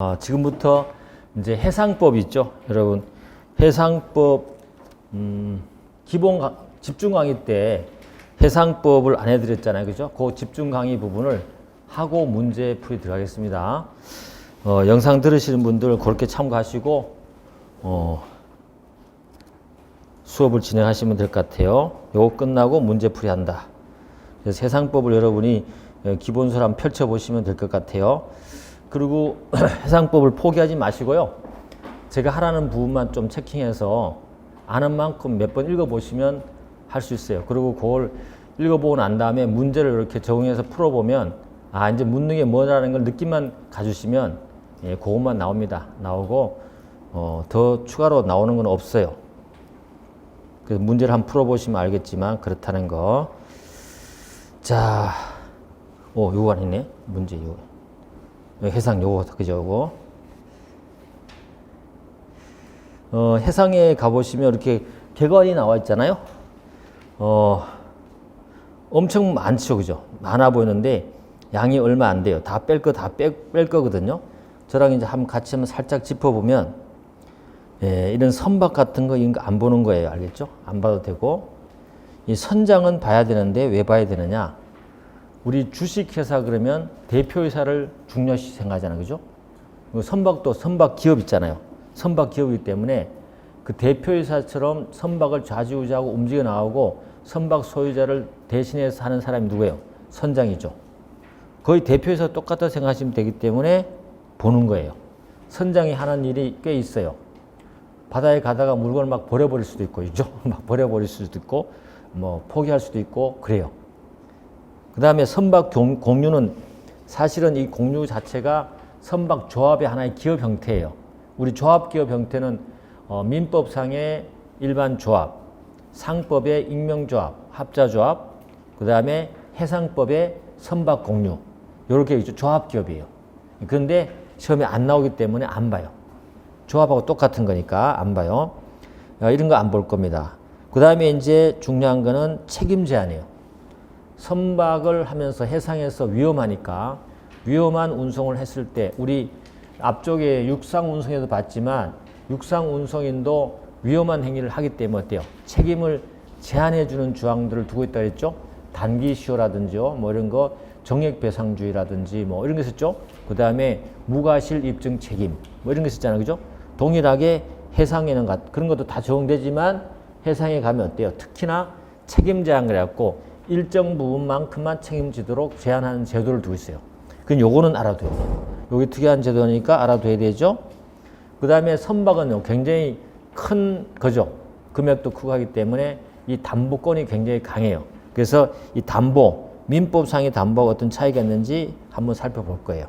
아, 지금부터 이제 해상법 있죠, 여러분. 해상법 음, 기본 강- 집중 강의 때 해상법을 안 해드렸잖아요, 그죠? 그 집중 강의 부분을 하고 문제 풀이 들어가겠습니다. 어, 영상 들으시는 분들 그렇게 참고하시고 어, 수업을 진행하시면 될 것 같아요. 요거 끝나고 문제 풀이 한다. 그래서 해상법을 여러분이 어, 기본서를 한번 펼쳐보시면 될 것 같아요. 그리고 해상법을 포기하지 마시고요. 제가 하라는 부분만 좀 체킹해서 아는 만큼 몇 번 읽어보시면 할 수 있어요. 그리고 그걸 읽어보고 난 다음에 문제를 이렇게 적용해서 풀어보면 아 이제 묻는 게 뭐라는 걸 느낌만 가주시면 예, 그것만 나옵니다. 나오고 어, 더 추가로 나오는 건 없어요. 그래서 문제를 한번 풀어보시면 알겠지만 그렇다는 거. 자, 오 요거 아니네 문제 요거. 여기 해상 요거 그죠 요거. 어, 해상에 가보시면 이렇게 객관이 나와 있잖아요. 어, 엄청 많죠, 그죠? 많아 보이는데 양이 얼마 안 돼요. 다 뺄 거 다 뺄 거거든요. 저랑 이제 한번 같이 한번 살짝 짚어보면 예, 이런 선박 같은 거 이런 거 안 보는 거예요. 알겠죠? 안 봐도 되고 이 선장은 봐야 되는데 왜 봐야 되느냐? 우리 주식회사 그러면 대표이사를 중요시 생각하잖아요. 그죠? 그 선박도 선박 기업 있잖아요. 선박 기업이기 때문에 그 대표이사처럼 선박을 좌지우지하고 움직여 나오고 선박 소유자를 대신해서 하는 사람이 누구예요? 선장이죠. 거의 대표이사 똑같다 생각하시면 되기 때문에 보는 거예요. 선장이 하는 일이 꽤 있어요. 바다에 가다가 물건을 막 버려버릴 수도 있고, 있죠? 막 버려버릴 수도 있고, 뭐 포기할 수도 있고, 그래요. 그 다음에 선박 공- 공유는 사실은 이 공유 자체가 선박 조합의 하나의 기업 형태예요. 우리 조합 기업 형태는 어, 민법상의 일반 조합, 상법의 익명조합, 합자조합, 그 다음에 해상법의 선박 공유 이렇게. 조합 기업이에요. 그런데 시험에 안 나오기 때문에 안 봐요. 조합하고 똑같은 거니까 안 봐요. 어, 이런 거 안 볼 겁니다. 그 다음에 이제 중요한 거는 책임 제한이에요. 선박을 하면서 해상에서 위험하니까 위험한 운송을 했을 때 우리 앞쪽에 육상 운송에도 봤지만 육상 운송인도 위험한 행위를 하기 때문에 어때요? 책임을 제한해 주는 조항들을 두고 있다 그랬죠? 단기 시효라든지요. 뭐 이런 거 정액 배상주의라든지 뭐 이런 거 있었죠? 그다음에 무과실 입증 책임 뭐 이런 거 있었잖아요. 그죠? 동일하게 해상에는 가- 그런 것도 다 적용되지만 해상에 가면 어때요? 특히나 책임 제한 그래갖고 일정 부분만큼만 책임지도록 제한하는 제도를 두고 있어요. 그건 요거는 알아둬야 돼요. 요게 특이한 제도니까 알아둬야 되죠. 그 다음에 선박은 굉장히 큰 거죠. 금액도 크고 하기 때문에 이 담보권이 굉장히 강해요. 그래서 이 담보, 민법상의 담보가 어떤 차이가 있는지 한번 살펴볼 거예요.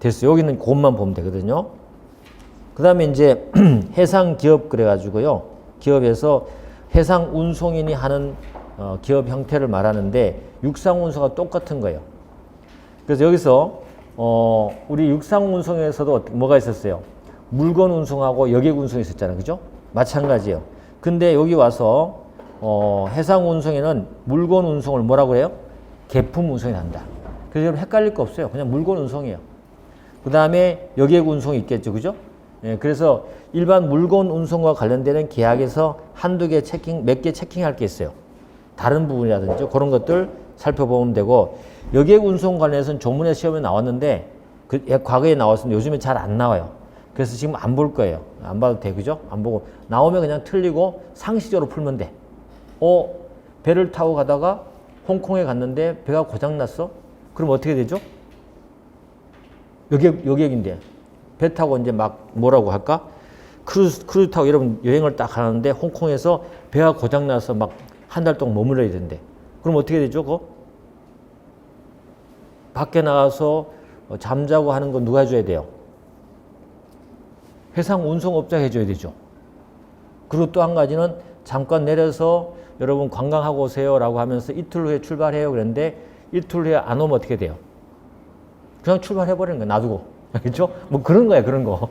됐어요. 여기는 그것만 보면 되거든요. 그 다음에 이제 해상 기업 그래가지고요. 기업에서 해상 운송인이 하는 어, 기업 형태를 말하는데 육상 운송과 똑같은 거예요. 그래서 여기서 어, 우리 육상 운송에서도 어떻게- 뭐가 있었어요? 물건 운송하고 여객 운송이 있었잖아요. 그죠? 마찬가지예요. 근데 여기 와서 어, 해상 운송에는 물건 운송을 뭐라고 해요? 개품 운송이 난다. 그래서 여러분 헷갈릴 거 없어요. 그냥 물건 운송이에요. 그 다음에 여객 운송이 있겠죠. 그죠? 예, 그래서 일반 물건 운송과 관련되는 계약에서 한두 개 체킹, 몇 개 체킹할 게 있어요. 다른 부분이라든지 그런 것들 살펴보면 되고 여객 운송 관련해서는 조문에 시험에 나왔는데 그 예, 과거에 나왔었는데 요즘에 잘 안 나와요. 그래서 지금 안 볼 거예요. 안 봐도 돼. 그죠? 안 보고 나오면 그냥 틀리고 상식적으로 풀면 돼. 어, 배를 타고 가다가 홍콩에 갔는데 배가 고장 났어? 그럼 어떻게 되죠? 여객, 여객인데 배 타고 이제 막 뭐라고 할까? 크루즈, 크루즈 타고 여러분 여행을 딱 가는데 홍콩에서 배가 고장 나서 막 한 달 동안 머물러야 된대. 그럼 어떻게 되죠, 그거? 밖에 나가서 어, 잠자고 하는 건 누가 해줘야 돼요? 해상 운송업자 해줘야 되죠. 그리고 또 한 가지는 잠깐 내려서 여러분 관광하고 오세요 라고 하면서 이틀 후에 출발해요 그랬는데 이틀 후에 안 오면 어떻게 돼요? 그냥 출발해버리는 거야, 놔두고. 그렇죠? 뭐 그런 거야, 그런 거.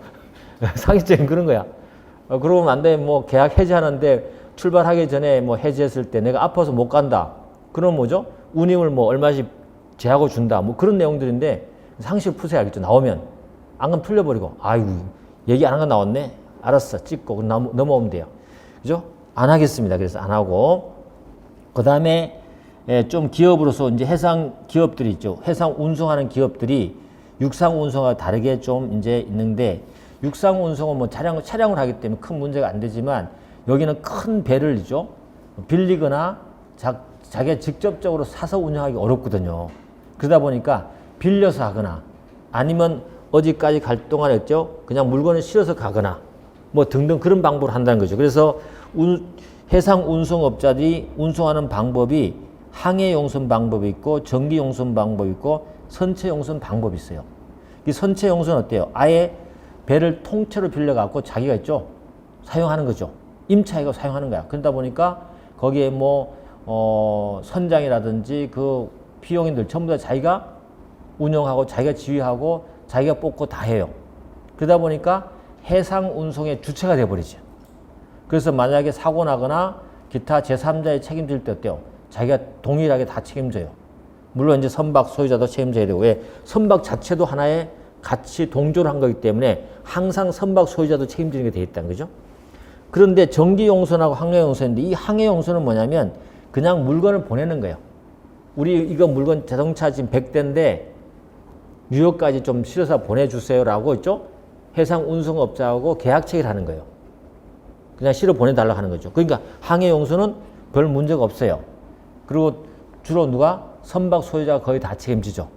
상식적인 그런 거야. 어, 그러면 안 돼. 뭐 계약 해지하는데 출발하기 전에 뭐 해지했을 때 내가 아파서 못 간다. 그럼 뭐죠? 운임을 뭐 얼마씩 제하고 준다. 뭐 그런 내용들인데 상식 푸세요, 알겠죠? 나오면. 안감 틀려버리고 아이고 얘기 안 한 거 나왔네. 알았어 찍고 넘어오면 돼요. 그죠? 안 하겠습니다. 그래서 안 하고 그 다음에 좀 기업으로서 이제 해상 기업들이 있죠. 해상 운송하는 기업들이 육상 운송과 다르게 좀 이제 있는데 육상 운송은 뭐 차량 차량을 하기 때문에 큰 문제가 안 되지만 여기는 큰 배를 이죠 빌리거나 자, 자기가 직접적으로 사서 운영하기 어렵거든요. 그러다 보니까 빌려서 하거나 아니면 어디까지 갈 동안 했죠. 그냥 물건을 실어서 가거나 뭐 등등 그런 방법을 한다는 거죠. 그래서 운, 해상 운송업자들이 운송하는 방법이 항해 용선 방법이 있고 전기 용선 방법이 있고 선체 용선 방법이 있어요. 이 선체 용선은 어때요? 아예 배를 통째로 빌려갖고 자기가 있죠. 사용하는 거죠. 임차이가 사용하는 거야. 그러다 보니까 거기에 뭐, 어, 선장이라든지 그 비용인들 전부 다 자기가 운영하고 자기가 지휘하고 자기가 뽑고 다 해요. 그러다 보니까 해상 운송의 주체가 돼버리죠. 그래서 만약에 사고 나거나 기타 제3자의 책임질 때 어때요? 자기가 동일하게 다 책임져요. 물론 이제 선박 소유자도 책임져야 되고 왜 선박 자체도 하나의 같이 동조를 한 거기 때문에 항상 선박 소유자도 책임지는 게 돼 있다는 거죠. 그런데 전기 용선하고 항해 용선인데 이 항해 용선은 뭐냐면 그냥 물건을 보내는 거예요. 우리 이거 물건 자동차 지금 100대인데 뉴욕까지 좀 실어서 보내주세요라고 있죠. 해상 운송업자하고 계약 체결 하는 거예요. 그냥 실어 보내달라고 하는 거죠. 그러니까 항해 용선은 별 문제가 없어요. 그리고 주로 누가 선박 소유자가 거의 다 책임지죠.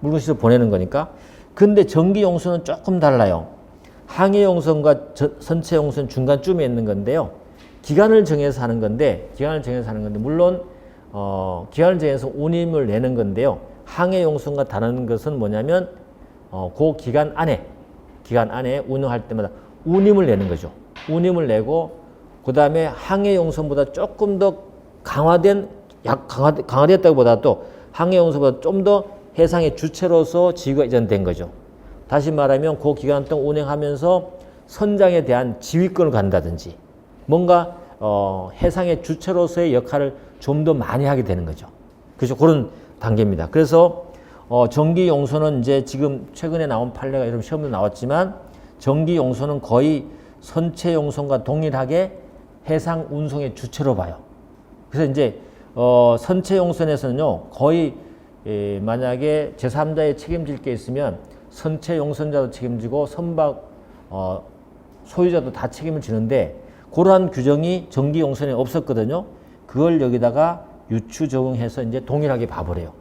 물건 실어 보내는 거니까. 근데 전기 용선은 조금 달라요. 항해 용선과 저- 선체 용선 중간쯤에 있는 건데요. 기간을 정해서 하는 건데, 기간을 정해서 하는 건데, 물론, 어, 기간을 정해서 운임을 내는 건데요. 항해 용선과 다른 것은 뭐냐면, 어, 그 기간 안에, 기간 안에 운영할 때마다 운임을 내는 거죠. 운임을 내고, 그 다음에 항해 용선보다 조금 더 강화된, 약 강화, 강화됐다고 보다도 항해 용선보다 좀 더 해상의 주체로서 지위가 이전된 거죠. 다시 말하면 그 기간 동안 운행하면서 선장에 대한 지휘권을 갖는다든지 뭔가 어, 해상의 주체로서의 역할을 좀 더 많이 하게 되는 거죠. 그렇죠. 그런 단계입니다. 그래서 어, 전기 용소는 이제 지금 최근에 나온 판례가 이런 시험도 나왔지만 전기 용소는 거의 선체 용선과 동일하게 해상 운송의 주체로 봐요. 그래서 이제 어, 선체 용선에서는요 거의 예, 만약에 제3자의 책임질 게 있으면 선체 용선자도 책임지고 선박 어, 소유자도 다 책임을 지는데 그러한 규정이 전기 용선에 없었거든요. 그걸 여기다가 유추 적용해서 이제 동일하게 봐버려요.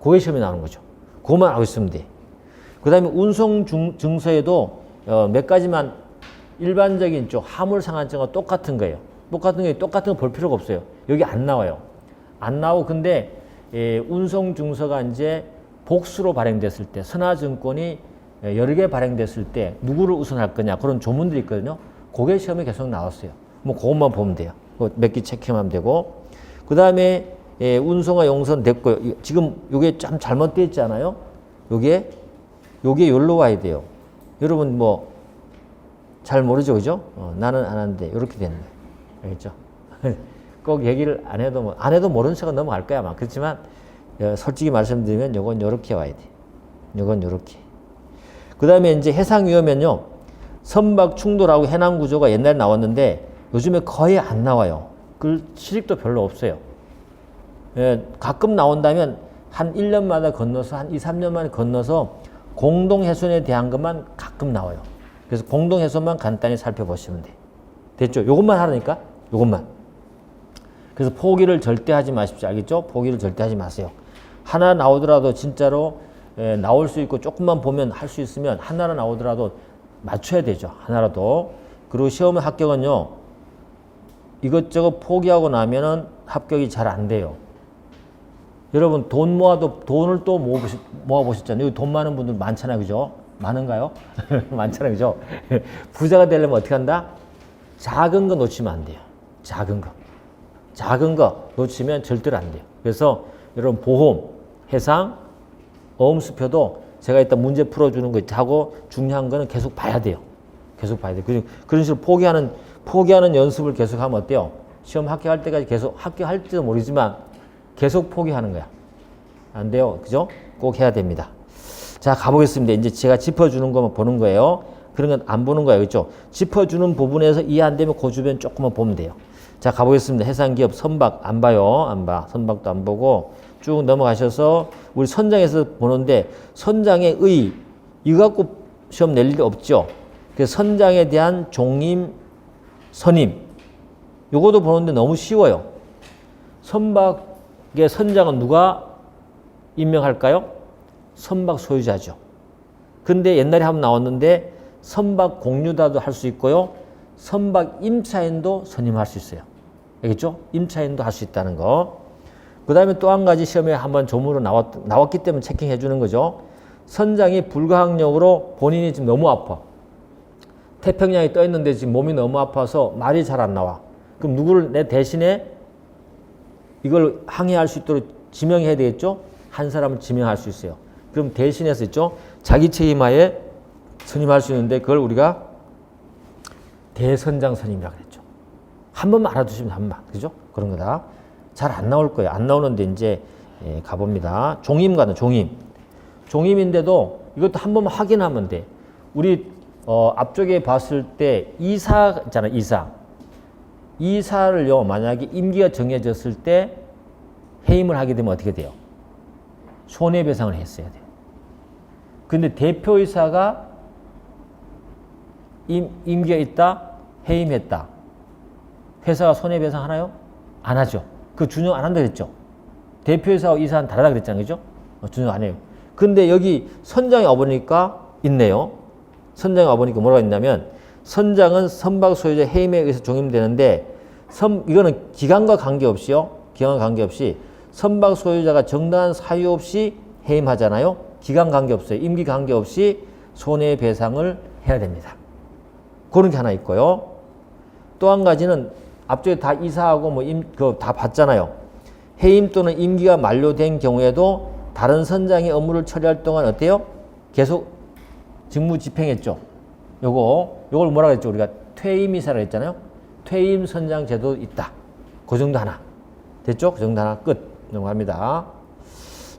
그게 시험에 나오는 거죠. 그것만 알고 있으면 돼. 그 다음에 운송 중, 증서에도 어, 몇 가지만 일반적인 쪽 화물 상한증과 똑같은 거예요. 똑같은 게 똑같은 거 볼 필요가 없어요. 여기 안 나와요. 안 나오고 근데 예, 운송 증서가 이제 복수로 발행됐을 때 선화증권이 예, 여러 개 발행됐을 때 누구를 우선할 거냐 그런 조문들이 있거든요. 그게 시험에 계속 나왔어요. 뭐 그것만 보면 돼요. 몇 개 체크하면 되고 그 다음에 예, 운송과 용선 됐고요. 이- 지금 요게 참 잘못되어 있잖아요. 요게 요게 여기로 와야 돼요. 여러분 뭐 잘 모르죠, 그죠? 어, 나는 안 하는데 이렇게 거예요. 알겠죠? 꼭 얘기를 안 해도 뭐, 안 해도 모르는 척은 넘어갈 거야 아마 그렇지만 어, 솔직히 말씀드리면 요건 요렇게 와야 돼. 요건 요렇게. 그 다음에 이제 해상 위험면요 선박 충돌하고 해난 구조가 옛날에 나왔는데 요즘에 거의 안 나와요. 그 실익도 별로 없어요. 예, 가끔 나온다면 한 1년마다 건너서 한 2, 3년 만에 건너서 공동 훼손에 대한 것만 가끔 나와요. 그래서 공동 훼손만 간단히 살펴보시면 돼. 됐죠? 요것만 하라니까? 요것만. 그래서 포기를 절대 하지 마십시오. 알겠죠? 포기를 절대 하지 마세요. 하나 나오더라도 진짜로 에, 나올 수 있고 조금만 보면 할 수 있으면 하나로 나오더라도 맞춰야 되죠. 하나라도. 그리고 시험 합격은요. 이것저것 포기하고 나면은 합격이 잘 안 돼요. 여러분 돈 모아도 돈을 또 모아보시, 모아보셨잖아요. 돈 많은 분들 많잖아요. 그죠? 많은가요? 많잖아요. 그죠? 부자가 되려면 어떻게 한다? 작은 거 놓치면 안 돼요. 작은 거. 작은 거 놓치면 절대로 안 돼요. 그래서 여러분 보험, 해상, 어음수표도 제가 이따 문제 풀어주는 거 하고 중요한 거는 계속 봐야 돼요. 계속 봐야 돼요. 그런- 그런 식으로 포기하는, 포기하는 연습을 계속 하면 어때요? 시험 합격할 때까지 계속 합격할지도 모르지만 계속 포기하는 거야. 안 돼요. 그죠? 꼭 해야 됩니다. 자, 가보겠습니다. 이제 제가 짚어주는 것만 보는 거예요. 그런 건 안 보는 거예요. 그렇죠? 짚어주는 부분에서 이해 안 되면 그 주변 조금만 보면 돼요. 자, 가보겠습니다. 해상기업 선박 안 봐요. 안 봐. 선박도 안 보고 쭉 넘어가셔서 우리 선장에서 보는데 선장의 의 이거 갖고 시험 낼 일이 없죠. 그래서 선장에 대한 종임, 선임 요거도 보는데 너무 쉬워요. 선박의 선장은 누가 임명할까요? 선박 소유자죠. 근데 옛날에 한번 나왔는데 선박 공유다도 할 수 있고요. 선박 임차인도 선임할 수 있어요. 알겠죠? 임차인도 할 수 있다는 거. 그 다음에 또 한 가지 시험에 한번 조문으로 나왔, 나왔기 때문에 체킹해 주는 거죠. 선장이 불가항력으로 본인이 지금 너무 아파. 태평양에 떠 있는데 지금 몸이 너무 아파서 말이 잘 안 나와. 그럼 누구를 내 대신에 이걸 항해할 수 있도록 지명해야 되겠죠? 한 사람을 지명할 수 있어요. 그럼 대신해서 있죠? 자기 책임하에 선임할 수 있는데 그걸 우리가 대선장 선임이라고 그랬죠. 한 번만 알아두시면 한 번. 그죠? 그런 거다. 잘 안 나올 거예요. 안 나오는데 이제 예, 가봅니다. 종임 가는 종임. 종임인데도 이것도 한 번만 확인하면 돼. 우리 어, 앞쪽에 봤을 때 이사 있잖아, 이사. 이사를요, 만약에 임기가 정해졌을 때 해임을 하게 되면 어떻게 돼요? 손해배상을 했어야 돼요. 근데 대표이사가 임, 임기가 있다, 해임했다. 회사가 손해배상 하나요? 안 하죠. 그 준용 안 한다 그랬죠. 대표이사와 이사는 다르다 그랬잖아요. 그죠? 어, 준용 안 해요. 근데 여기 선장이 와보니까 있네요. 선장이 와보니까 뭐라고 했냐면 선장은 선박 소유자 해임에 의해서 종임되는데 선, 이거는 기간과 관계없이요. 기간과 관계없이 선박 소유자가 정당한 사유 없이 해임하잖아요. 기간 관계없어요. 임기 관계없이 손해배상을 해야 됩니다. 그런 게 하나 있고요. 또 한 가지는 앞쪽에 다 이사하고 뭐 임, 그다 봤잖아요. 해임 또는 임기가 만료된 경우에도 다른 선장이 업무를 처리할 동안 어때요? 계속 직무 집행했죠. 요거, 요걸 뭐라고 했죠? 우리가 퇴임 이사라고 했잖아요. 퇴임 선장 제도 있다. 그 정도 하나. 됐죠? 그 정도 하나 끝. 넘어갑니다.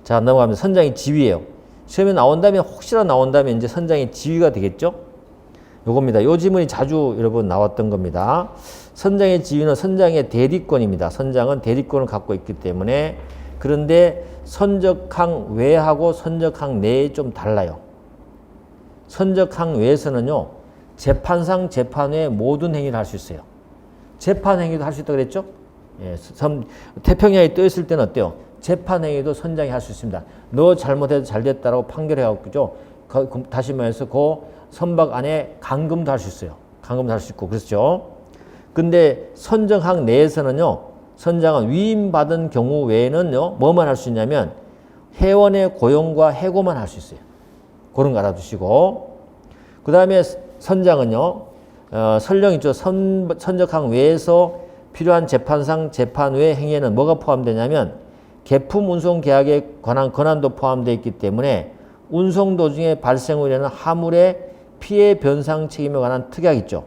자, 넘어가면 선장의 지위예요. 시험에 나온다면, 혹시나 나온다면 이제 선장의 지위가 되겠죠? 요겁니다. 요 지문이 자주 여러분 나왔던 겁니다. 선장의 지위는 선장의 대리권입니다. 선장은 대리권을 갖고 있기 때문에 그런데 선적항 외하고 선적항 내에 좀 달라요. 선적항 외에서는요, 재판상 재판 외 모든 행위를 할 수 있어요. 재판 행위도 할 수 있다고 그랬죠? 예, 섬, 태평양에 떠 있을 때는 어때요? 재판 행위도 선장이 할 수 있습니다. 너 잘못해도 잘 됐다라고 판결해갖고죠. 그, 다시 말해서 그 선박 안에 감금도 할 수 있어요. 감금도 할 수 있고, 그렇죠? 근데 선정항 내에서는요, 선장은 위임받은 경우 외에는요, 뭐만 할 수 있냐면, 회원의 고용과 해고만 할 수 있어요. 그런 거 알아두시고. 그 다음에 선장은요, 어, 설령 있죠. 선, 선적항 외에서 필요한 재판상 재판 외 행위에는 뭐가 포함되냐면, 개품 운송 계약에 관한 권한도 포함되어 있기 때문에 운송 도중에 발생으로 인하는 화물의 피해 변상 책임에 관한 특약 있죠.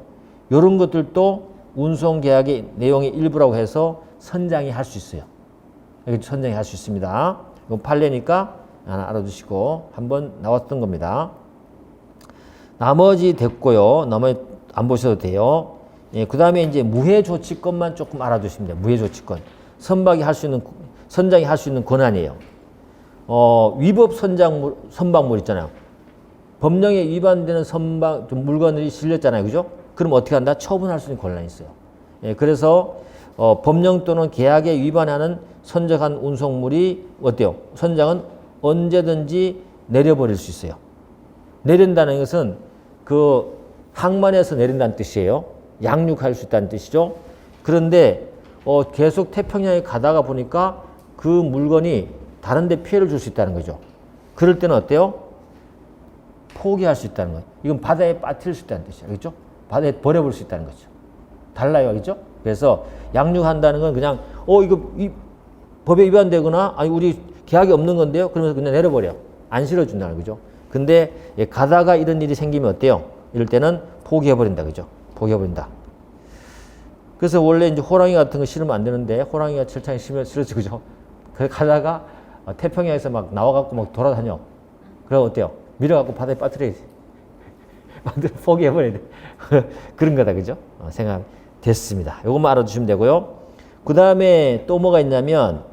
이런 것들도 운송 계약의 내용의 일부라고 해서 선장이 할 수 있어요. 선장이 할 수 있습니다. 이건 판례니까 알아두시고 한번 나왔던 겁니다. 나머지 됐고요. 나머지 안 보셔도 돼요. 예, 그 다음에 이제 무해 조치권만 조금 알아두시면 돼요. 무해 조치권. 선박이 할 수 있는, 선장이 할 수 있는 권한이에요. 어, 위법 선장물, 선박물 있잖아요. 법령에 위반되는 선박, 좀 물건들이 실렸잖아요. 그죠? 그럼 어떻게 한다? 처분할 수 있는 권한이 있어요. 예, 그래서, 어, 법령 또는 계약에 위반하는 선적한 운송물이 어때요? 선장은 언제든지 내려버릴 수 있어요. 내린다는 것은 그 항만에서 내린다는 뜻이에요. 양육할 수 있다는 뜻이죠. 그런데 어, 계속 태평양에 가다가 보니까 그 물건이 다른 데 피해를 줄 수 있다는 거죠. 그럴 때는 어때요? 포기할 수 있다는 거예요. 이건 바다에 빠뜨릴 수 있다는 뜻이에요. 그렇죠? 바다에 버려볼 수 있다는 거죠. 달라요. 그렇죠? 그래서 양육한다는 건 그냥 어 이거 이 법에 위반되거나 아니 우리 계약이 없는 건데요. 그러면서 그냥 내려버려. 안 실어준다는 거죠. 근데 예, 가다가 이런 일이 생기면 어때요? 이럴 때는 포기해버린다. 그죠? 포기해버린다. 그래서 원래 이제 호랑이 같은 거 실으면 안 되는데 호랑이가 철창에 실면 실어지 그죠? 그 가다가 태평양에서 막 나와갖고 막 돌아다녀. 그럼 어때요? 밀어갖고 바다에 빠뜨려야 돼. 만들어 포기해버려야 돼. 그런 거다, 그죠? 어, 생각 됐습니다. 요것만 알아두시면 되고요. 그 다음에 또 뭐가 있냐면,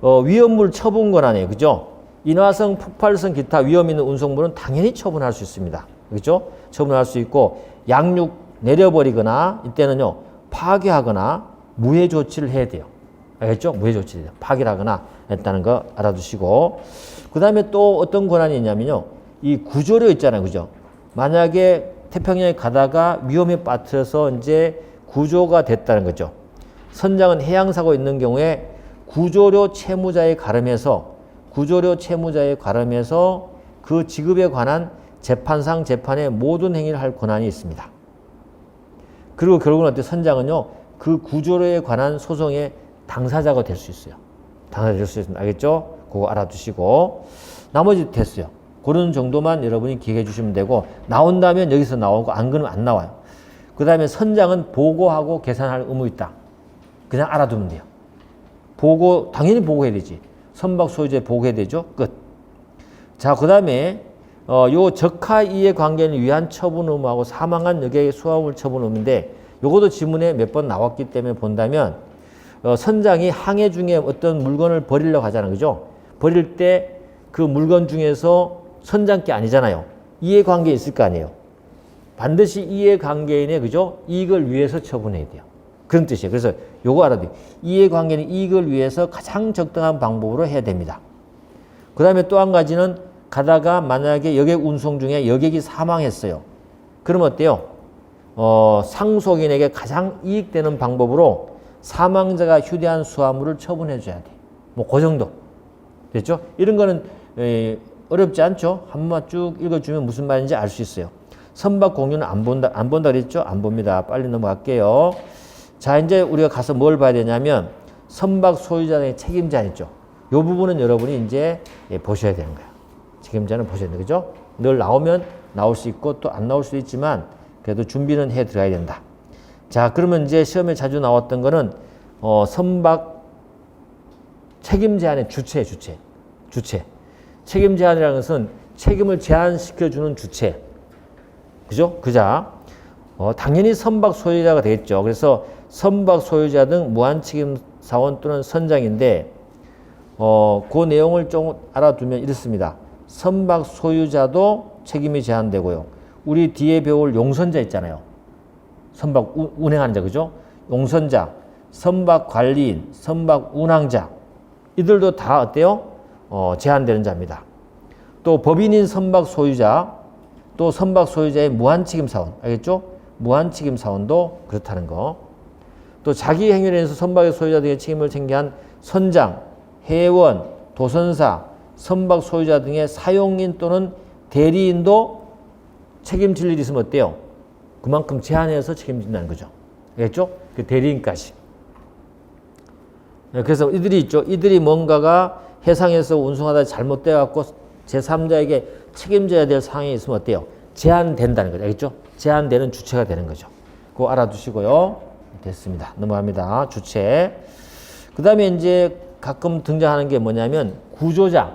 어, 위험물 처분 권한이에요. 그죠? 인화성, 폭발성, 기타 위험 있는 운송물은 당연히 처분할 수 있습니다. 그죠? 처분할 수 있고, 양육 내려버리거나, 이때는요, 파괴하거나, 무해 조치를 해야 돼요. 알겠죠? 무해 조치를. 파괴를 하거나 했다는 거 알아두시고, 그 다음에 또 어떤 권한이 있냐면요, 이 구조료 있잖아요. 그죠? 만약에 태평양에 가다가 위험에 빠뜨려서 이제 구조가 됐다는 거죠. 선장은 해양사고 있는 경우에 구조료 채무자에 가름해서 구조료 채무자에 가름해서 그 지급에 관한 재판상 재판의 모든 행위를 할 권한이 있습니다. 그리고 결국은 어때 선장은요 그 구조료에 관한 소송의 당사자가 될 수 있어요. 당사자 될 수 있습니다. 알겠죠? 그거 알아두시고 나머지 됐어요. 그런 정도만 여러분이 기억해 주시면 되고 나온다면 여기서 나오고 안 그러면 안 나와요. 그 다음에 선장은 보고하고 계산할 의무 있다. 그냥 알아두면 돼요. 보고 당연히 보고해야 되지. 선박 소유자에 보고해야 되죠. 끝. 자, 그 다음에 어, 요 적하 이해 관계는 위한 처분 의무하고 사망한 여객의 수화물 처분 의무인데 요것도 지문에 몇 번 나왔기 때문에 본다면 어, 선장이 항해 중에 어떤 물건을 버리려고 하잖아요. 그죠? 버릴 때 그 물건 중에서 선장 게 아니잖아요. 이해관계 있을 거 아니에요. 반드시 이해관계인의 그죠? 이익을 위해서 처분해야 돼요. 그런 뜻이에요. 그래서 요거 알아야 돼요. 이해관계는 이익을 위해서 가장 적당한 방법으로 해야 됩니다. 그 다음에 또 한 가지는 가다가 만약에 여객 운송 중에 여객이 사망했어요. 그럼 어때요? 어, 상속인에게 가장 이익되는 방법으로 사망자가 휴대한 수화물을 처분해 줘야 돼. 뭐, 그 정도. 됐죠? 이런 거는 에, 어렵지 않죠? 한 번만 쭉 읽어주면 무슨 말인지 알 수 있어요. 선박 공유는 안 본다, 안 본다 그랬죠? 안 봅니다. 빨리 넘어갈게요. 자, 이제 우리가 가서 뭘 봐야 되냐면, 선박 소유자의 책임자 있죠? 요 부분은 여러분이 이제 예, 보셔야 되는 거예요. 책임자는 보셔야 되는 거죠? 늘 나오면 나올 수 있고 또 안 나올 수도 있지만, 그래도 준비는 해 들어야 된다. 자, 그러면 이제 시험에 자주 나왔던 거는, 어, 선박 책임 제한의 주체, 주체, 주체. 책임 제한이라는 것은 책임을 제한시켜주는 주체. 그죠? 그자. 어, 당연히 선박 소유자가 되겠죠. 그래서 선박 소유자 등 무한 책임 사원 또는 선장인데, 어, 그 내용을 좀 알아두면 이렇습니다. 선박 소유자도 책임이 제한되고요. 우리 뒤에 배울 용선자 있잖아요. 선박 우, 운행하는 자, 그죠? 용선자, 선박 관리인, 선박 운항자. 이들도 다 어때요? 어, 제한되는 자입니다. 또 법인인 선박 소유자, 또 선박 소유자의 무한 책임 사원, 알겠죠? 무한 책임 사원도 그렇다는 거. 또 자기 행위로 인해서 선박의 소유자 등의 책임을 챙겨 한 선장, 회원, 도선사, 선박 소유자 등의 사용인 또는 대리인도 책임질 일이 있으면 어때요? 그만큼 제한해서 책임진다는 거죠. 알겠죠? 그 대리인까지. 네, 그래서 이들이 있죠. 이들이 뭔가가 해상에서 운송하다 잘못돼 갖고 제3자에게 책임져야 될 상황이 있으면 어때요? 제한된다는 거죠. 알겠죠? 제한되는 주체가 되는 거죠. 그거 알아두시고요. 됐습니다. 넘어갑니다. 주체. 그 다음에 이제 가끔 등장하는 게 뭐냐면 구조자,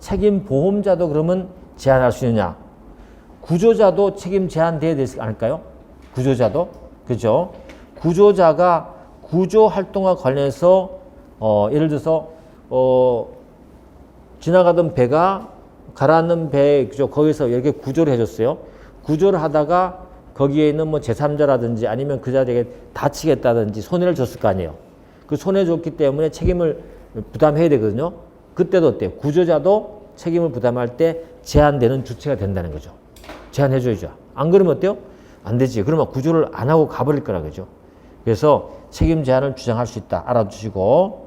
책임 보험자도 그러면 제한할 수 있느냐? 구조자도 책임 제한돼야 되지 않을까요? 구조자도 그죠? 구조자가 구조 활동과 관련해서 어, 예를 들어서 어, 지나가던 배가 가라앉는 배 그죠? 거기서 이렇게 구조를 해줬어요. 구조를 하다가 거기에 있는 뭐 제3자라든지 아니면 그 자리에 다치겠다든지 손해를 줬을 거 아니에요. 그 손해 줬기 때문에 책임을 부담해야 되거든요. 그때도 어때요? 구조자도 책임을 부담할 때 제한되는 주체가 된다는 거죠. 제한해줘야죠. 안 그러면 어때요? 안 되지. 그러면 구조를 안 하고 가버릴 거라 그죠. 그래서 책임 제한을 주장할 수 있다. 알아두시고.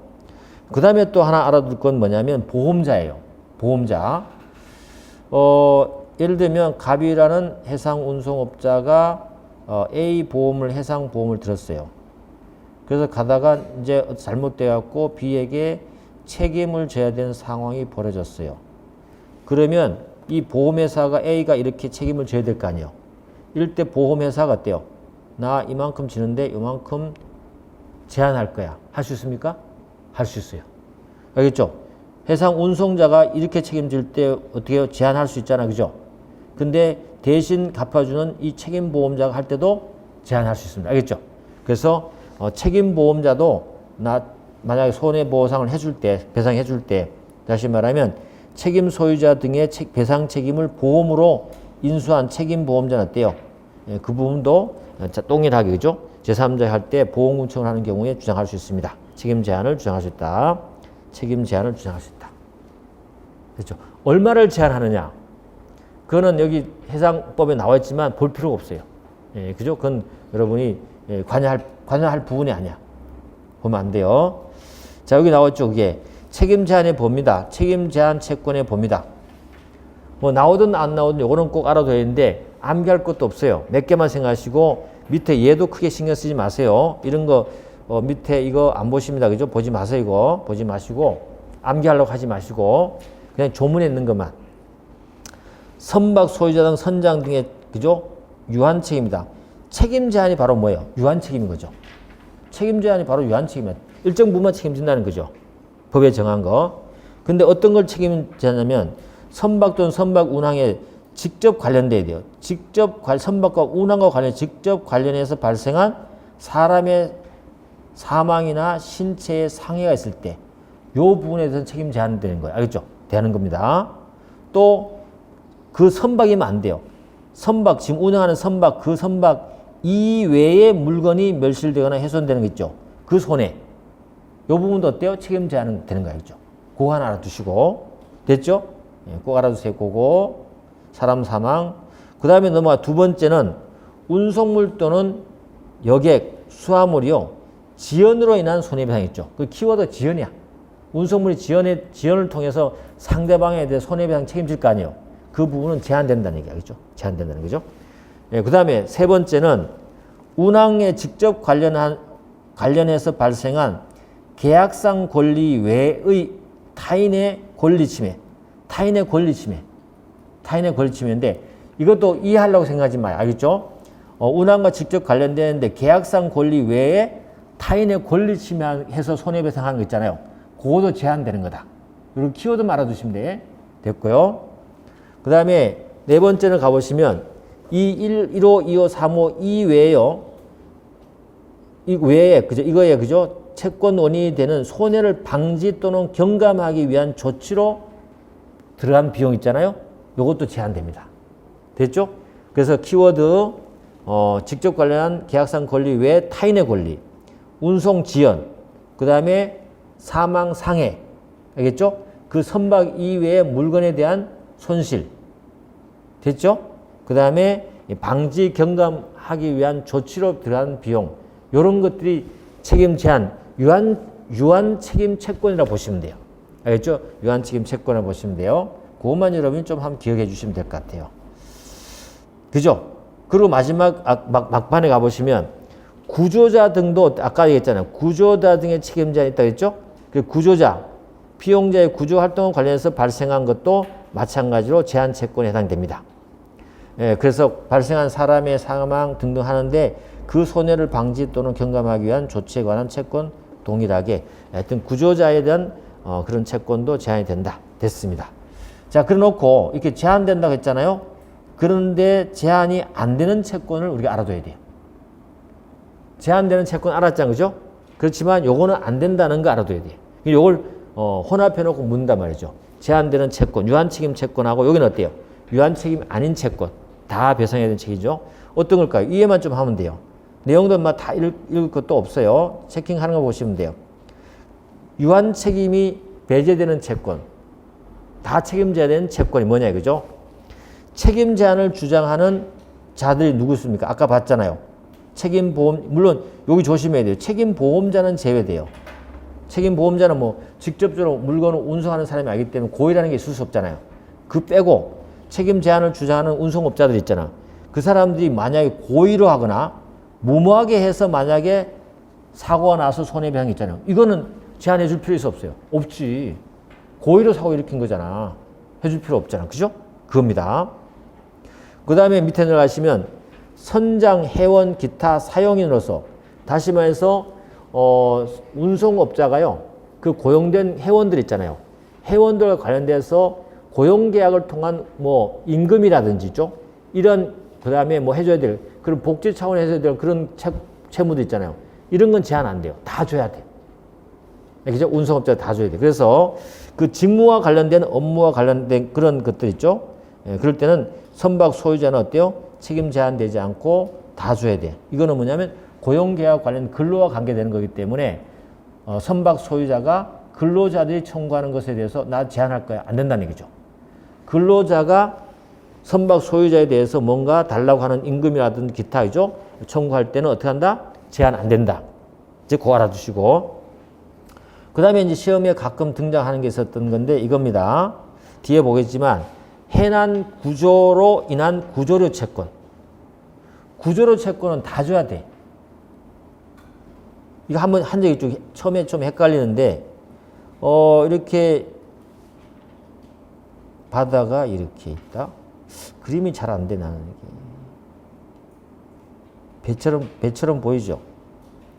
그 다음에 또 하나 알아둘 건 뭐냐면 보험자예요. 보험자. 어, 예를 들면 갑이라는 해상 운송업자가 어, A 보험을 해상 보험을 들었어요. 그래서 가다가 이제 잘못돼 갖고 B에게 책임을 져야 되는 상황이 벌어졌어요. 그러면 이 보험회사가 A가 이렇게 책임을 져야 될 거 아니에요. 때 보험회사가 어때요? 나 이만큼 지는데 이만큼 제한할 거야. 할 수 있습니까? 할 수 있어요. 알겠죠? 해상 운송자가 이렇게 책임질 때 어떻게? 제한할 수 있잖아. 그죠? 근데 대신 갚아주는 이 책임 보험자가 할 때도 제한할 수 있습니다. 알겠죠? 그래서 어, 책임 보험자도 나 만약에 손해 보상을 해줄 때, 배상해 줄 때, 다시 말하면 책임 소유자 등의 책- 배상 책임을 보험으로 인수한 책임 보험자는 어때요? 예, 그 부분도 동일하게 그죠? 제3자 할 때 보험 구청을 하는 경우에 주장할 수 있습니다. 책임 제한을 주장할 수 있다. 책임 제한을 주장할 수 있다. 그렇죠? 얼마를 제한하느냐? 그거는 여기 해상법에 나와 있지만 볼 필요가 없어요. 예, 그죠? 그건 여러분이 예, 관여할 관여할 부분이 아니야. 보면 안 돼요. 자, 여기 나왔죠. 그게 책임 제한의 봅니다. 책임 제한 채권의 봅니다. 뭐 나오든 안 나오든 요거는 꼭 알아둬야 되는데 암기할 것도 없어요. 몇 개만 생각하시고 밑에 얘도 크게 신경 쓰지 마세요. 이런 거 어, 밑에 이거 안 보십니다. 그죠? 보지 마세요. 이거 보지 마시고 암기하려고 하지 마시고 그냥 조문에 있는 것만 선박 소유자 등 선장 등의 그죠? 유한 책임이다. 책임 제한이 바로 뭐예요? 유한 책임인 거죠. 책임 제한이 바로 유한 책임이야. 일정 부분만 책임진다는 거죠. 법에 정한 거. 근데 어떤 걸 책임지냐면 선박 또는 선박 운항에 직접 관련돼야 돼요. 직접 관- 선박과 운항과 관련 직접 관련해서 발생한 사람의 사망이나 신체의 상해가 있을 때 이 부분에 대해서는 책임 제한되는 거예요. 알겠죠? 되는 겁니다. 또 그 선박이면 안 돼요. 선박, 지금 운영하는 선박, 그 선박 이외의 물건이 멸실되거나 훼손되는 거 있죠. 그 손해. 요 부분도 어때요? 책임 제한은 되는 거예요. 그죠? 그거 하나 알아두시고. 됐죠? 예, 꼭 알아두세요. 그거. 사람 사망. 그 다음에 넘어가 두 번째는 운송물 또는 여객, 수화물이요. 지연으로 인한 손해배상 있죠. 그 키워드 지연이야. 운송물이 지연에, 지연을 통해서 상대방에 대해 손해배상 책임질 거 아니에요. 그 부분은 제한된다는 얘기 알겠죠? 제한된다는 거죠. 예, 그 다음에 세 번째는 운항에 직접 관련한, 관련해서 발생한 계약상 권리 외의 타인의 권리 침해, 타인의 권리 침해, 타인의 권리 침해인데 이것도 이해하려고 생각하지 마요. 알겠죠? 어, 운항과 직접 관련되는데 계약상 권리 외에 타인의 권리 침해해서 손해배상하는 거 있잖아요. 그것도 제한되는 거다. 이런 키워드 알아두시면 돼. 됐고요. 그 다음에 네 번째는 가보시면 이 1, 1호, 2호, 3호 이외에요. 이 외에 그죠? 이거에 그죠? 채권 원인이 되는 손해를 방지 또는 경감하기 위한 조치로 들어간 비용 있잖아요. 이것도 제한됩니다. 됐죠? 그래서 키워드 어, 직접 관련한 계약상 권리 외에 타인의 권리, 운송 지연, 그 다음에 사망 상해, 알겠죠? 그 선박 이외의 물건에 대한 손실, 됐죠? 그 다음에 방지 경감하기 위한 조치로 들어간 비용, 이런 것들이 책임 제한, 유한, 유한 책임 채권이라고 보시면 돼요. 알겠죠? 유한 책임 채권이라고 보시면 돼요. 그것만 여러분이 좀 한번 기억해 주시면 될 것 같아요. 그죠? 그리고 마지막 아, 막, 막판에 가보시면 구조자 등도 아까 얘기했잖아요. 구조자 등의 책임자 있다 했죠? 그 구조자, 피용자의 구조 활동과 관련해서 발생한 것도 마찬가지로 제한 채권에 해당됩니다. 예, 그래서 발생한 사람의 사망 등등 하는데 그 손해를 방지 또는 경감하기 위한 조치에 관한 채권 동일하게 하여튼 구조자에 대한 어, 그런 채권도 제한이 된다. 됐습니다. 자, 그래 놓고 이렇게 제한된다고 했잖아요. 그런데 제한이 안 되는 채권을 우리가 알아둬야 돼요. 제한되는 채권 알았잖아요. 그죠? 그렇지만 요거는 안 된다는 거 알아둬야 돼요. 요걸 어, 혼합해 놓고 묻는단 말이죠. 제한되는 채권, 유한 책임 채권하고 여기는 어때요? 유한 책임 아닌 채권. 다 배상해야 되는 책이죠. 어떤 걸까요? 이해만 좀 하면 돼요. 내용도 막다 읽을, 읽을 것도 없어요. 체킹하는 거 보시면 돼요. 유한 책임이 배제되는 채권. 다 책임져야 되는 채권이 뭐냐 이거죠? 책임 제한을 주장하는 자들이 누구 있습니까? 아까 봤잖아요. 책임 보험 물론 여기 조심해야 돼요. 책임 보험자는 제외돼요. 책임 보험자는 뭐 직접적으로 물건을 운송하는 사람이 아니기 때문에 고의라는 게 있을 수 없잖아요. 그 빼고 책임 제한을 주장하는 운송업자들 있잖아. 그 사람들이 만약에 고의로 하거나 무모하게 해서 만약에 사고가 나서 손해배상이 있잖아요. 이거는 제한해 줄 필요 없어요. 없지. 고의로 사고 일으킨 거잖아. 해줄 필요 없잖아. 그죠? 그겁니다. 그 다음에 밑에 내려가시면 선장, 회원, 기타 사용인으로서 다시 말해서 어, 운송업자가요. 그 고용된 회원들 있잖아요. 회원들과 관련돼서 고용 계약을 통한 뭐 임금이라든지죠. 이런 그 다음에 뭐 해줘야 될 그런 복지 차원에서 해줘야 될 그런 채, 채무도 있잖아요. 이런 건 제한 안 돼요. 다 줘야 돼. 그죠? 운송업자 다 줘야 돼. 그래서 그 직무와 관련된 업무와 관련된 그런 것들 있죠. 예, 그럴 때는 선박 소유자는 어때요? 책임 제한되지 않고 다 줘야 돼. 이거는 뭐냐면 고용계약 관련 근로와 관계되는 거기 때문에 어, 선박 소유자가 근로자들이 청구하는 것에 대해서 나 제한할 거야. 안 된다는 얘기죠. 근로자가 선박 소유자에 대해서 뭔가 달라고 하는 임금이라든 기타이죠. 청구할 때는 어떻게 한다? 제한 안 된다. 이제 그거 알아두시고. 그 다음에 이제 시험에 가끔 등장하는 게 있었던 건데 이겁니다. 뒤에 보겠지만 해난 구조로 인한 구조료 채권. 구조료 채권은 다 줘야 돼. 이거 한번 한 적이 좀 처음에 좀 헷갈리는데 어 이렇게 바다가 이렇게 있다. 그림이 잘 안 돼 나는. 배처럼 배처럼 보이죠.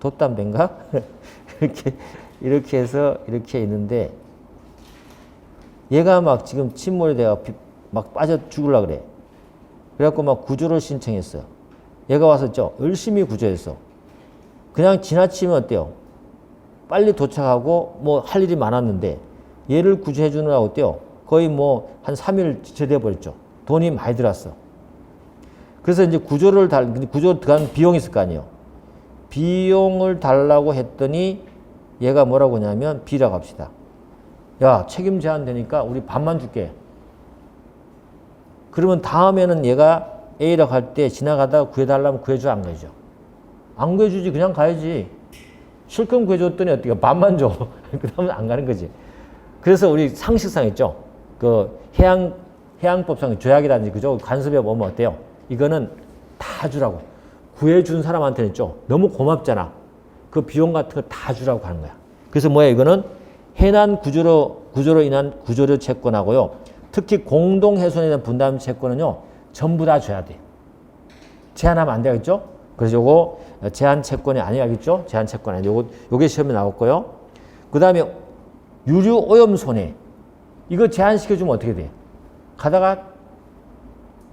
돛담배인가? 이렇게 이렇게 해서 이렇게 있는데 얘가 막 지금 침몰이 돼가 막 빠져 죽을라 그래. 그래갖고 막 구조를 신청했어요. 얘가 저 열심히 구조했어. 그냥 지나치면 어때요? 빨리 도착하고 뭐 할 일이 많았는데 얘를 구조해 주느라고 어때요? 거의 뭐 한 3일 지체돼 버렸죠. 돈이 많이 들었어. 그래서 이제 구조를 달 구조 들어간 비용이 있을 거 아니에요. 비용을 달라고 했더니 얘가 뭐라고 하냐면 B라고 합시다. 야, 책임 제한 되니까 우리 반만 줄게. 그러면 다음에는 얘가 A라고 할 때 지나가다가 구해달라면 구해줘 안 구해줘? 안 구해주지 그냥 가야지. 실컷 구해줬더니 어떻게 반만 줘. 그 다음에 안 가는 거지. 그래서 우리 상식상 있죠. 그 해양, 해양법상 조약이라든지 그죠. 간섭에 보면 어때요? 이거는 다 주라고. 구해준 사람한테는 있죠. 너무 고맙잖아. 그 비용 같은 거 다 주라고 하는 거야. 그래서 뭐야 이거는 해난 구조로, 구조로 인한 구조료 채권하고요. 특히 공동 훼손에 대한 분담 채권은요. 전부 다 줘야 돼. 제한하면 안 되겠죠? 그래서 요거 제한 채권이 아니야겠죠? 제한 채권 아니 요거 요게 시험에 나왔고요. 그다음에 유류 오염 손해. 이거 제한시켜 주면 어떻게 돼? 가다가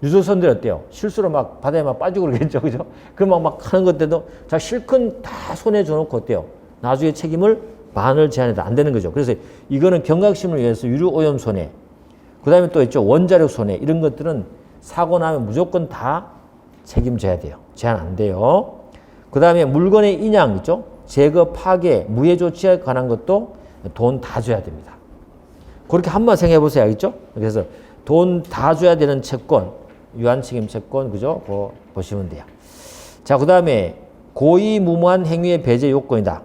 유조선들 어때요? 실수로 막 바다에 막 빠지고 그러겠죠. 그죠? 그럼 막, 막 하는 것들도 자, 실컷 다 손에 줘놓고 어때요? 나중에 책임을 반을 제한해도 안 되는 거죠. 그래서 이거는 경각심을 위해서 유류 오염 손해. 그 다음에 또 있죠. 원자력 손해. 이런 것들은 사고 나면 무조건 다 책임져야 돼요. 제한 안 돼요. 그 다음에 물건의 인양 있죠. 제거, 파괴, 무해 조치에 관한 것도 돈 다 줘야 됩니다. 그렇게 한번 생각해 보세요. 알겠죠? 그래서 돈 다 줘야 되는 채권, 유한 책임 채권, 그죠? 그거 보시면 돼요. 자, 그 다음에 고의무모한 행위의 배제 요건이다.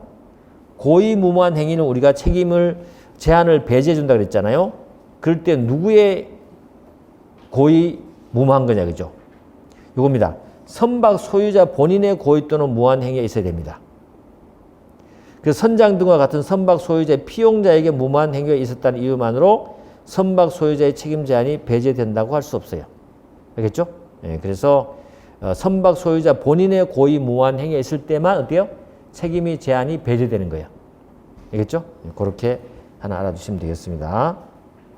고의무모한 행위는 우리가 책임을, 제한을 배제해 준다 그랬잖아요. 그럴 때 누구의 고의 무모한 거냐, 그죠? 요겁니다. 선박 소유자 본인의 고의 또는 무한 행위가 있어야 됩니다. 그래서 선장 등과 같은 선박 소유자의 피용자에게 무모한 행위가 있었다는 이유만으로 선박 소유자의 책임 제한이 배제된다고 할 수 없어요. 알겠죠? 예, 그래서 어, 선박 소유자 본인의 고의 무한 행위가 있을 때만 어때요? 책임이 제한이 배제되는 거예요. 알겠죠? 예, 그렇게 하나 알아두시면 되겠습니다.